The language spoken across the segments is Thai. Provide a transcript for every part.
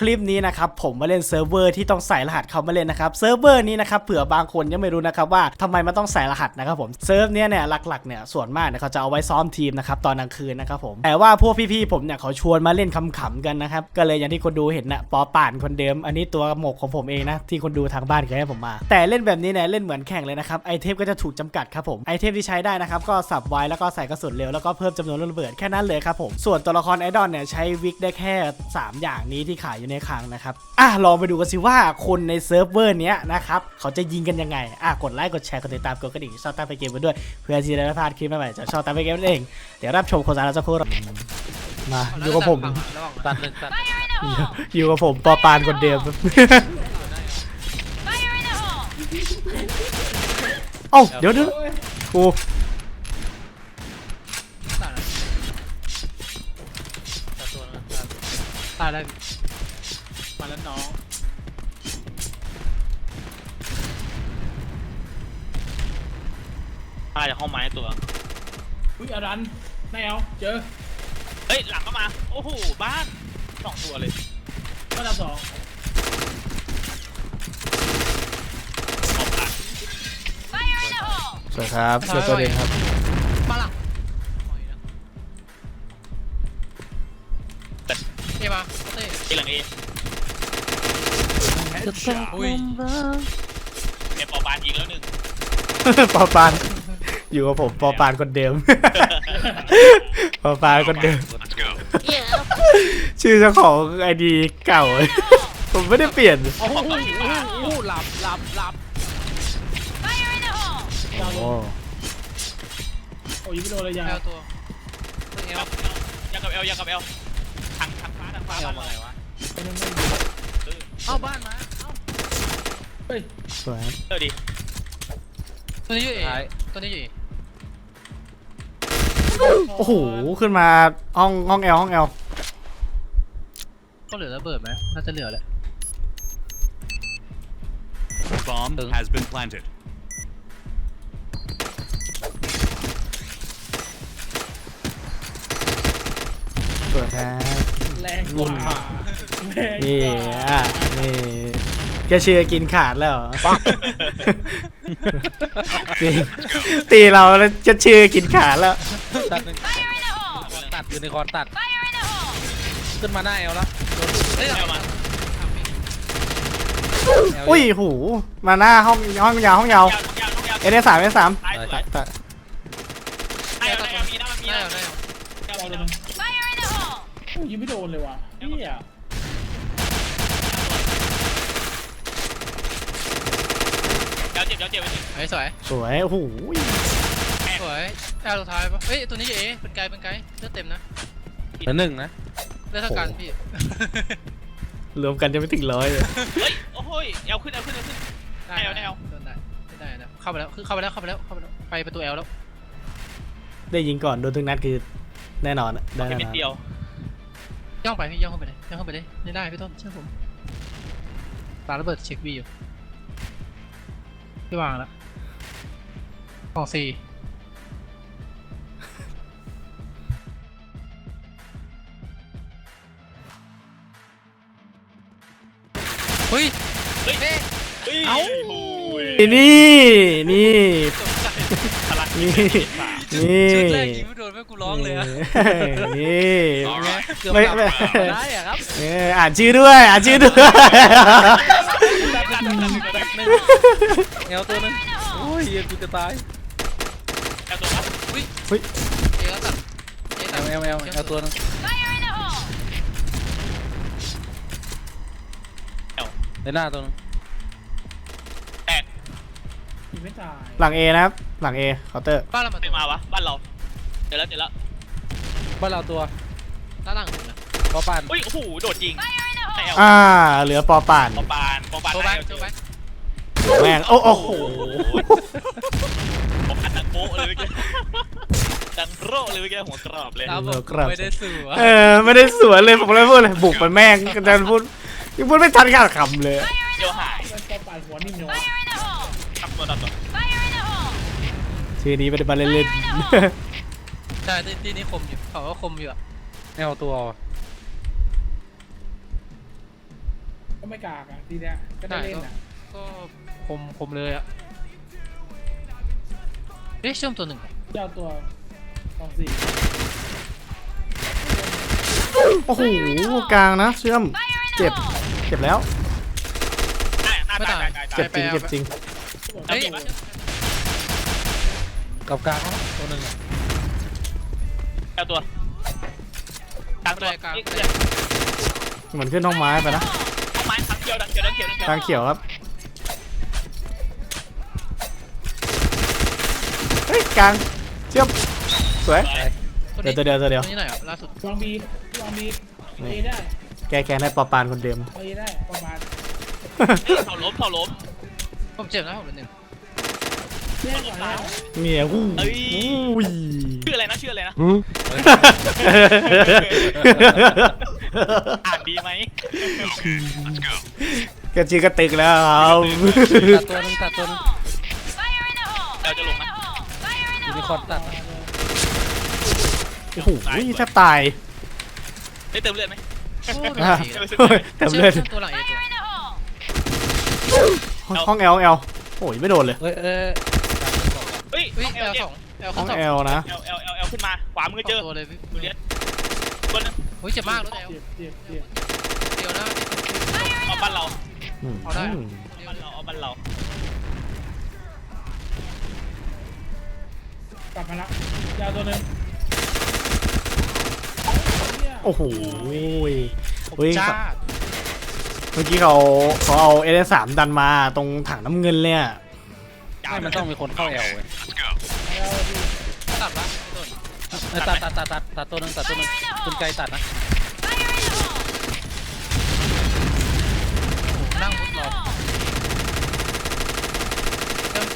คลิปนี้นะครับผมมาเล่นเซิร์ฟเวอร์ที่ต้องใส่รหัสเขามาเล่นนะครับเซิร์ฟเวอร์นี้นะครับเผื่อบางคนยังไม่รู้นะครับว่าทำไมมันต้องใส่รหัสนะครับผมเซิร์ฟเนี้ยเนี่ยหลักๆเนี่ยส่วนมากเนี่ยเขาจะเอาไว้ซ้อมทีมนะครับตอนกลางคืนนะครับผมแต่ว่าพวกพี่ๆผมเนี่ยเขาชวนมาเล่นขำๆกันนะครับก็เลยอย่างที่คนดูเห็นนะปอป่านคนเดิม อันนี้ตัวหมกของผมเองนะที่คนดูทางบ้านเคยให้ผมมา แต่เล่นแบบนี้เนี่ยเล่นเหมือนแข่งเลยนะครับไอเทมก็จะถูกจำกัดครับผมไอเทมที่ใช้ได้นะครับก็สับไว้แล้วก็ใส่กระสุนเร็วแล้วก็เพิ่มจำนวนลูกระเบิดแค่นั้นเลยครับผมส่วนตัวละครไอดอลเนี่ยใช้วิกได้แค่ 3 อย่างนี้ที่ขายอยู่ในคลังนะครับอะลองไปดูกันสิว่าคนในเซิร์ฟเวอร์เนี้ยนะครับเขาจะยิงกันยังไงอะกดไลค์กดแชร์กดติดตามกดกระดิ่งชอบตามไปเกมกันด้วยเพื่อที่จะได้ไม่พลาดคลิปใหม่ๆจากชอบตามไปเกมนั่นเองเดี๋ยวรับชมโฆษณาสักครู่มาอยู่กับผมตัดหนึ่งตัดอยู่กับผมปอปานคนเดิมเอ้าเดี๋ยวเดี๋ยวนะตัดตัดตายได้ม ตายจากห้องไม้ตัว อุ้ยอารันนายเอาเจอเฮ้ย หลังก็มา โอ้โห บ้านสองตัวเลย ก็ดับสองออกหลังสวัสดีครับเจอตัวเองครับ มาหลังเอ้มาเต้ที่หลังเออุ้ยเอปอบานยิงแล้วหนึ่ง ปอปาน อยู่กับผมปอปานคนเดิม ปอปานคนเดิมชื่อเจ้าของไอดีเก่า ผมไม่ได้เปลี่ยน โอ้โหโอ้โหหลับหลับหลับดาวลโอ้งโอ้ยงไม่โดนเลยยาแอลตัวเอลยังกับเอลยังกับเอลทางทางฟ้าทางฟ้าเอลบ้านมาเราอะไรวะเอ้าบ้านมาเอ้าเฮ้ยสวยครับเออดิตัวนี้อยู่เอตัวนี้อยู่เอ โอ้โห ขึ้นมาห้องห้องแอลห้องแอลก็เหลือระเบิดไหมน่าจะเหลือแหละ Bomb has been planted. สวยครับแรงกว่าแรงนี่กว่าอะนี่แกเชื่อกินขาดแล้วเหรอจริงตีเราแล้วจะเชื่อกินขาดแล้ว ตัดหนึ่งตัดอยู่ในคอนตัดขึ้นมาหน้าเอลแล้วเฮ้ยเอลมาอุ้ยหูมาหน้าห้องห้องยาวห้องยาวยาวต้องยาวต้องยาวเอเดสามเอสามตายตายตัดไอ้เอลไอ้เอลมีนะมันมีหน้านะเอลหน้าเอลเอลดาวมีลนะงโอ้ยยิงไม่โดนเลยว่ะเฮียเอลเจ็บเอลเจ็บไปสิเฮ้ยสวยสวยโอ้โหส วยแอลสุดท้ายปะเฮ้ยตัวนี้อยู่เอเป็นไกลเป็นไกลเลือดเต็มนะเหลือหนึ่งนะเลือดเท่ากันพี่รวมกันจะไม่ถึงร้อยเลยเฮ้ยโอ้โหเอลขึ้นเอลขึ้นเอลขึ้น ได้แนวแนวโดนได้ไม่ได้นะเข้าไปแล้วคือเข้าไปแล้วเข้าไปแล้วเข้าไปแล้วไปประตูแอลแล้วได้ยิงก่อนโดนทุกนัดคือแน่นอนอะได้แค่แน่เม็นดอนเดียวย่องไปพี่ย่องเข้าไปเลยย่องเข้าไปเลยได้ได้พี่ต้นเชื่อผมปาระเบิดเช็คบีอยู่พี่วางแล้วของสี่ เฮ้ยเฮ้ยเฮ้ยเอ้าโอ้ยนี่นี่ ตกใจพลังนี่นี่นี่ชุดแรกยิงไม่โดนแม่กูร้องเลยอะนี่ไงเกือบไม่หลับไม่ ได้อะครับเอออ่านชื่อด้วยอ่านชื่อด้วยแอลตัวหนึงโอ้ยเหี้ยกูจะตายเอลตัวครับเอก็ตัดเอแอตัดลแอลแอลแอลตัวหนึง ในหน้าตัวหนึงแตกยิงไม่ตายหลังเอนะครับ หลังเอเคาน์เตอร์ บ้านเรามาไม่มาวะ บ้านเราเจอแล้วเจอแล้วบ้านเราตัวด้านหลังหนึ่งนะปอปานอุ้ยโอ้โหโดดยิงไอเอลอ่า เหลือปอป่านปอปานปอปานโชว์ไอแบ็คเอลโชว์แบ็คแม่งโอ้โอ้โหผมอันดังโป๊ะเลยเมื่อกี้ดังโร่เลยเมื่อกี้หัวกรอบเลยครับผมไม่ได้สื่อวะเออ ไม่ได้สวนเลย ผมเลยพูดเลย บุกไปแม่งกันจะพูด ยังพูดไม่ทันขาดคำเลยเดี๋ยวหายมันก็ปาดหัวนิ่มเนาะตับตัวตับตัวชื่อนี้ไม่ได้มาเล่นใช่ที่นี้คมอยู่เขาก็คมอยู่อะแอลตัวว่ะก็ไม่กากอะทีเนี้ยก็ได้เล่นอะก็คมคมเลยอะเอ๊ะเชื่อมตัวหนึ่งเจ้าตัวสองสี่โอ้โหกลางนะเชื่อมเจ็บเจ็บแล้วตายตายตายตายเจ็บจริงเจ็บจริงเฮ้ยกับกลางเขาตัวหนึ่งอะเอาตัวกลางตัวกลางนี่เหมือนขึ้นห้องไม้ไปนะเอาไม้ทั้งเขียวดังเขียวดังเขียวดังเขียวกลางเขียวครับเฮ้ยกลางเชื่อมสวยตัวเดี๋นี้ยวเดี๋ยวเดี๋ยวเดี๋ยวตัวนี้ไหนอะล่าสุดวางบีวางบีเอได้ แกแกนให้ปอปานคนเดิมเอได้ประมาณเข่าล้มเข่าล้ม ผมเจ็บนะผมเป็นหนึ่งเล่นก่อนแล้วเมียหู้เอ้ย อุ้ยชื่ออะไรนะชื่ออะไรนะ อ่านดีไหมกระจีกระติกแล้วครับตัดตัวหนึงตัดตัวหนึงเราจะลงนะยูนิคอร์นตัดนะโอ้โหแทบตายได้เติมเลือดไหมโอ้โหอะโดนสี่เฮ้ยเต็มเลยชื่อมตัวหลังเอตัวห้องแอลแอลโอ้ยไม่โดนเลย เอ้ยเอ้ยเฮ้ยเฮ้ยเอเอลลเจ็สบองเอลห้ขึ้อนงสองแอลนะ เอลเอลเอลเอลขึ้นมาขวามือเจอตัวเลยพี่ดูเลียตัวนึงเฮ้ยเจ็บมากรถแอลเจ็บเจ็บเจ็บเดียวนะเอาบ้านเราอืมเอาได้อืมบ้านเราเอาบ้านเรากลับมาละยาวตัวหนึ่ง โอ้โหเฮ้ยจ้าเมื่อกี้เขาเขาเอาเอสามดันมาตรงถังน้ำเงินเลยอะไม่มันต้องมีคนเข้าแอลเว้ยแล้วดิตัดละไม่โดนเอ้ยตัดตัดตัดตัดตัดตัวหนึงตัดตัวหนึงคุณไกลตัดนะนั่งมุดรอเริ่ม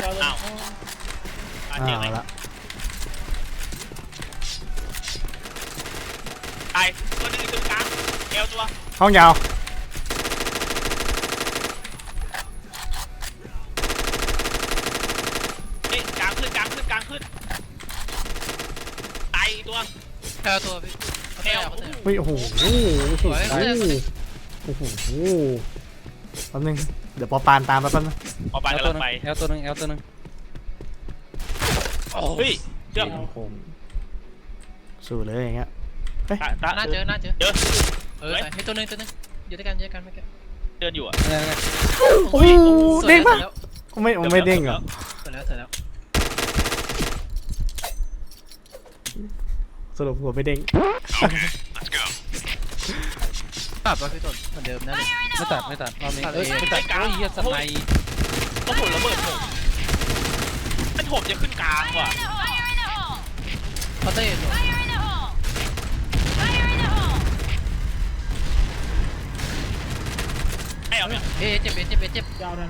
ตัวยาวตัวหนึ่งอะอ่าเจ็บไหมละ อลตัวห้องยาวเอ้ยกลางขึ้นกลางขึ้นกลางขึ้นตายอีกตัวแอลตัวพี่เอาตัวแอลเอาตัวแอลเฮ้ยโอ้โหโอ้โหสวยโอ้โหแป๊บนึงเดี๋ยวปอปานตามไปแป๊บนึงเอาไปแอลกำตัลัวงหนึงไปแอลตัวหนึงแอลตัวหนึงเฮ้ยเชื่อมผมสู้เลยอย่างเงี้ย ตาตาน่าเจอน่าเจอเจอ เออใส่ให้ตัวหนึงตัวหนึงอยู่ด้วยกันอยู่ด้วยกันไม่แก่เดินอยู่อะนี่ไงโอ้โหเด้งปะแล้วไม่ไม่เด้งเหรอเสร็จแล้วเสร็จแล้วสรุปหัวไม่เด้งตัดป่ะพี่ต้นเหมือนเดิมนั่นเลยไม่ตัดไม่ตัดรอบนี้ตัดเอ้ยเองไม่ตัดโอ้ยเหี้ยสไนป์โอ้โหระเบิดผมมันโถมจะขึ้นกลางว่ะเขาเต้ เอาเนี่ยเอ๊ะเจ็บเอ๊ะเจ็บเอ๊ะเจ็บยาวนั้น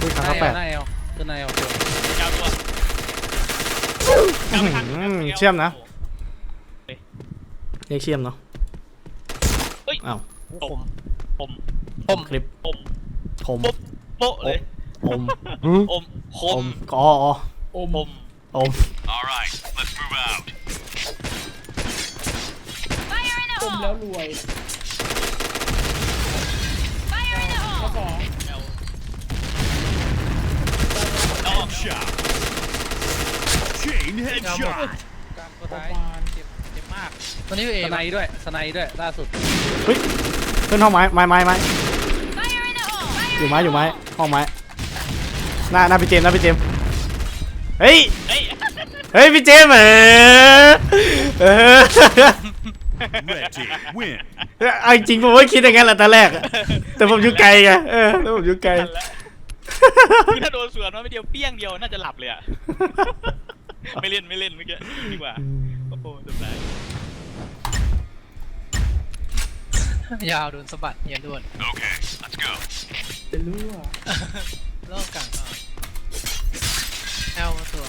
อุ้ยหขาน้าเขาแอแปลดหน้าแอลขึ้นหน้าแอลตัวยาวตัวอื้อหือเชื่อมนะเรียกเชื่อมเนาะเฮ้ยอ้าวผมผมผมคลิปผมคมปุ๊บโป๊ะเลยอมอมคอมมอ๋ออ๋อโอมผมอม All right, let's move out. อมแล้วรวย Chain ยาวหมด headshot. กลางตัวประท้ายมาณเจ็บเจ็บมากตัวนี้อยู่เอสไนป์ด้วยสไนป์ด้วยล่าสุดเฮ้ยขึ้นห้องไม้ไม้ไม้ไม้อยู่ไม้อยู่ไม้ห้องไม้หน้าหน้าพี่เจมส์หน้าพี่เจมส์เฮ้ยเฮ้ยเฮ้ยพี่เจมส์เออเออ Red team win. เอาจริงๆผมไม่คิดอย่างนั้นแหละตอนแรกอะแต่ผมอยู่ไกลไงเออแล้วผมอยู่ไกลทันแล้วคือถ้าโดนสวนมาไม่เดียวเปี้ยงเดียวน่าจะหลับเลยอะ ไม่เล่นไม่เล่นเมื่อกี้ดีกว่าโอ้โหสบายยาวโดนสะบัดเย็นด่วน Okay, let's go. จะรั่วรอบกลางอะแอลมาตัว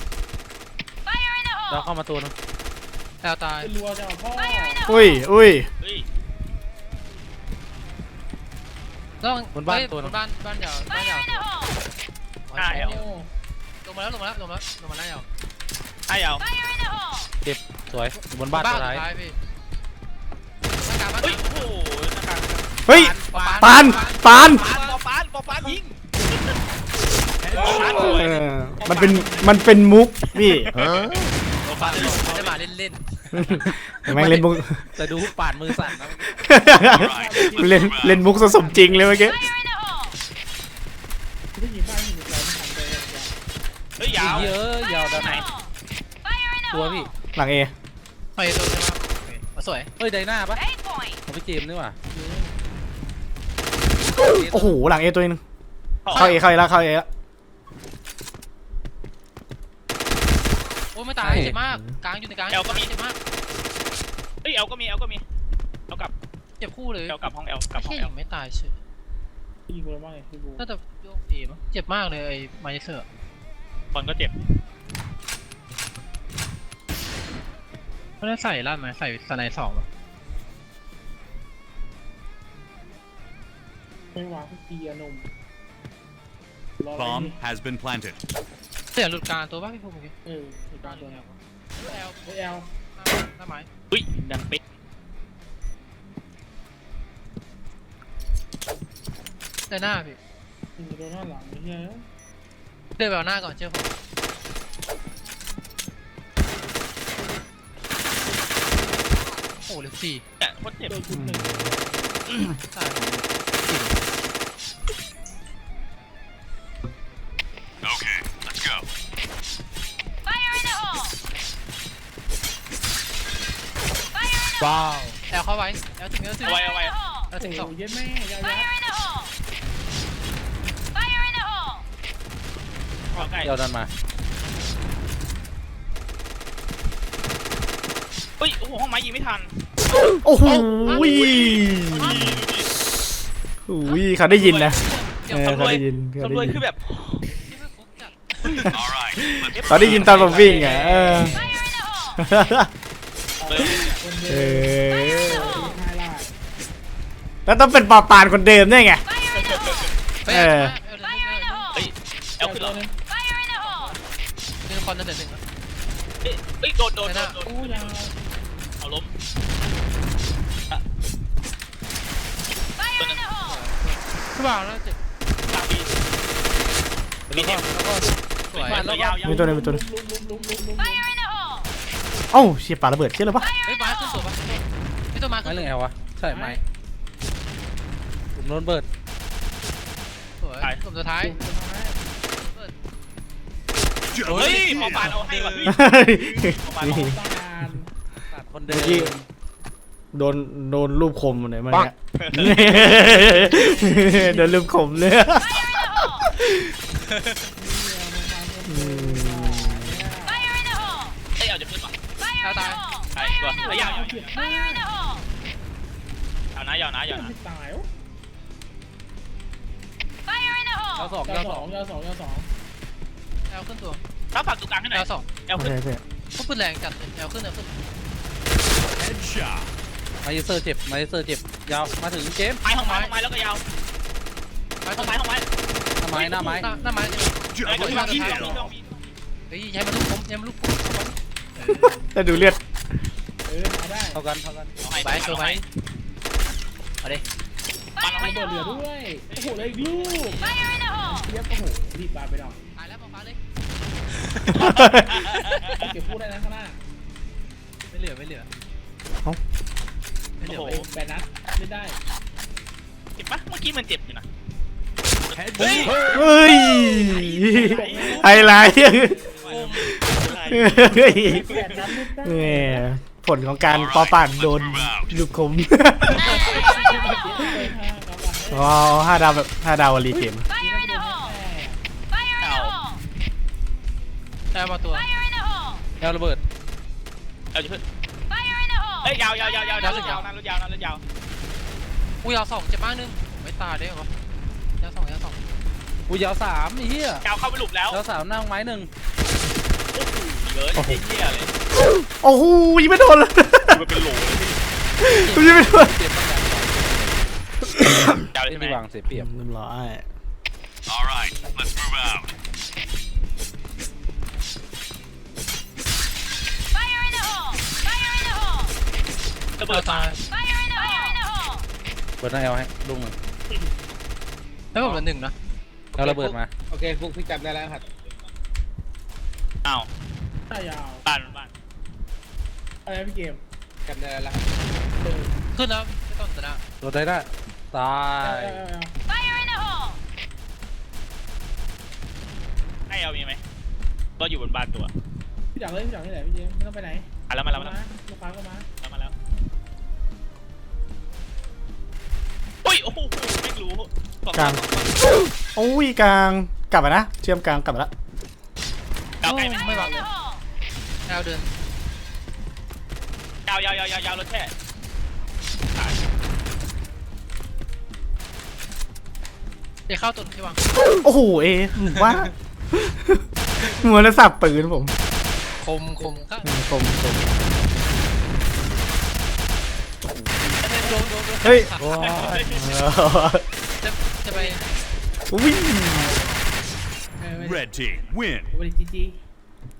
เราเข้ามาตัวหนึงแอลตายจะรัวจะเอาพ่ออุ้ยอุ้ย เฮ้ยต้องบนบ้านเฮ้ยตัวหนึงบนบ้านบ้านยาวบ้านยาวหน้าแอลโอ้ลงมาแล้วลงมาแล้วลงมาแล้วลงมาแล้วยาว ให้เอาเจ็บสวยอยู่บนบ้านตัวท้ายสุดท้ายพี่บ้านกลางบ้านกเฮ้ยลางโอ้โหหน้ากากเฮ้ย ปานปาน ปานปอปานปอปานยิงเออมันเป็นมันเป็นมุกพี่ปอปานไม่ได้มาเล่นแม่งเล่นมุกแต่ดูปาดมือสั่นนะเล่นเล่นมุกซะสมจริงเลยเมื่อกี้ได้ยินบ้างเห็นใจไม่ทันเลยเฮ้ยยาวเยอะยาวด้านไหน ตัวพี่หลังเอๆไปโดนใช่ไหมมาสวยเฮ้ยไดหน้าปะเอาไปเจมส์นี่หว่าโอ้โหหลังเอตัวนึงเข้าเอเข้าเอแล้วเข้าเอแล้วโอ้ยไม่ตายเจ็บมาก กลางอยู่ในกลางเจ็บมากเฮ้ยเอลก็มีเอลก็มีเอลกลับเจ็บคู่เลยเอลกลับห้องเอลกลับห้องแค่เอยิลงไม่ตายเฉยยิงกูแล้วมั้งไงพี่บูน่าจะโยกเอมั้งเจ็บมากเลยไอ้ไมเซอร์บอลก็เจ็บ ไม่ได้ใส่ลั่นไหมใส่สไนสองป่ะไม่วางทุกทีอะหนุ่มรออะไร Bomb นี่ has been planted. เสียหลุดกลางตัวป่ะพี่ภูมิเมื่อกี้เออเหตุการณ์ตัวนี้แอลเฮ้ยแอลหน้าไม้อุ้ยดังเป๊ะได้หน้าพี่ ยิงโดนหน้าหลังไอ้เหี้ยเดินไปเอาหน้าก่อนเชื่อผม โอ้เหลือสี่เนี่ยโคตรเจ็บโดนชุดหนึ่งใช่ Okay, let's go. ว้าวแอลเข้าไว้แอลถึงแอลถึงเอาไว้เอาไว้ แอลถึงสโอ้องยเย็ดแม่ยาวยัดเข้าใกล้ยาวดันมา เฮ้ย โอ้โห ห้องไม้ยิงไม่ทันโอ้โหอุ้ยเขาได้ยินนะเออเขาได้ยินเขาสำรวยได้ยินคือแบบ All right, let's เขาได้ยินตอนผมวิ่งอะเออเลยคนเอเดิมอไฮไลท์แล้วต้องเป็นปอปานคนเดิมได้ไงไปเออ เฮ้ยเอลขึ้นเหรอนึงเดินคอนนั่นเดินหนึ่งเฮ้ยเฮ้ย โดนโดนโดนโดนโอ้ยาว เอาล้มอะตัวนึงคือว่าแล้วเจ็บสามปีแล้วก็แล้วก็สวยตัวยาวยาวมีตัวหนึงมีตัวหนึงลุมลุมลุมลุมลุมเอ้าเชียปาระเบิดเชี่ยหรือปะเฮ้ยมาขึ้นตัวปะพี่ตัวมาไม้ขึ้นเรื่องแอลวะใช่ไหมผมโดนเบิร์ดสวยกลุ่มสุดท้ายเฮ้ยพอปานเอาให้ว่ะเฮ้ยพอปานเอาให้ตาลตัด คนเดิเมื่อกี้มโดนโดนรูปคมเลยมันเนี่ย โดนรูปคมเลยเฮ้ยเอาจะขึ้นป่ะแอลตายใช่ตัวเฮ้ยยาวยาวเจ็บมากยาวนะยาวนะยาวนะไม่ตายยาวสองยายาววสสอองงยาวสองยาวสองแอลขึ้นตัวถ้าฝากตรงกลางให้หน่แออยลสองเอลโอขึ้นเคโอเคพวกปืนแรงจัดเลยแอลขึ้นแอลขึ้น Headshot. ไมเซอร์เจ็บไมเซอร์เจ็บยาวมาถึงเจมส์ไม้ห้องไม้ห้องไม้แล้วก็ยาวไม้ห้ต้อนงไม้ไม้ห้องไม้หน้าไม้หน้าไม้หน้าไม้จะเฮ้ย Double มีมี kill. มีมีเฮ้ยใช้มันลูกผมใช้มันลูกผมแต่ดูเลือดเออมาได้เท่ากันเท่ากันเอาให้ไปตัวไหมเอาดิปานเอาให้ระเบิดเหลือด้วย โอ้โหเลยอีกลูกเทียบโอ้โหรีบปาไปหน่อยตายแล้วฟ้าเลยเก็บพูดได้นะข้างหน้าไม่เหลือไม่เหลือไม่เหลือ โอ้โหแปดนัดไม่ได้เจ็บปะเมื่อกี้มันเจ็บอยู่นะ Headshot. เฮ้ยไฮไลท์เฮ้ยแปดนัดไม่ได้แหมผลของการปอปานโดนลูกคมว้าวห้าดาวแบบห้าดาววอลลีเกมเอาแอลมาตัวยาวระเบิด เอาจะขึ้น เฮ้ยยาวยาวยาวยาวยาวยาวนะรถยาวนะรถยาวกูยาวสองเจ็บมากนึงไม่ตายได้เหรอยาวสองยาวสองกูยาวสามไอ้เหี้ยยาวเข้าไปหลุมแล้วยาวสามหน้าไม้หนึ่งเยอะเยี่ยเลยโอ้โหยังไม่โดนเลยมันเป็นโหลเลยยังไม่โดนเจ็บมากยาวเลยเล่นใช่ไหมที่วางเสียเปรียบเรียบร้อย All right, let's move out. ระเบิดตายเปิดหน้าเอลให้ลุงหนึ่งแล้วผมเหลือหนึ่งนะแล้วระเบิดมาโอเคฟุกพี่จำได้แล้วครับอ้าวถ้ายาวบ้านบ้านอะไรนะพี่เกมจำได้แล้วครับเออขึ้นแล้วไม่ต้องชนะโดนได้ได้ตาเออยเออเออให้เอามีไหมก็อยู่บนบ้านตัวพี่จังเลยพี่จังนี่แหละพี่เกมไม่ต้องไปไหนอะแล้วมาแล้วมาแล้วลูกค้าก็มา โอ้โหไม่รู้สองกลาง โอ้ยกลางกลับมานะเชื่อมกลางกลับมาแล้วยาวไกลไหมไม่วางเลยแอลเดินยาวยาวยาวยาวยาวรถแค่ตายเดี๋ยวเข้าตัวที่วางโอ้โหเอว่ามัวแล้วสับปืนผมคมคมข้างคมคม โดนโดนโดนเฮ้ย โอ้ยจะจะไปวิ่งเออไม่ Red team win. ไม่ได้จีจี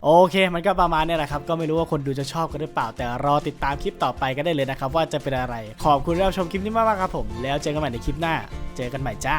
โอเค มันก็ประมาณเนี้แหละครับ ก็ไม่รู้ว่าคนดูจะชอบกันหรือเปล่า แต่รอติดตามคลิปต่อไปก็ได้เลยนะครับ ว่าจะเป็นอะไร ขอบคุณที่รับชมคลิปนี้มากๆครับผม แล้วเจอกันใหม่ในคลิปหน้า เจอกันใหม่จ้า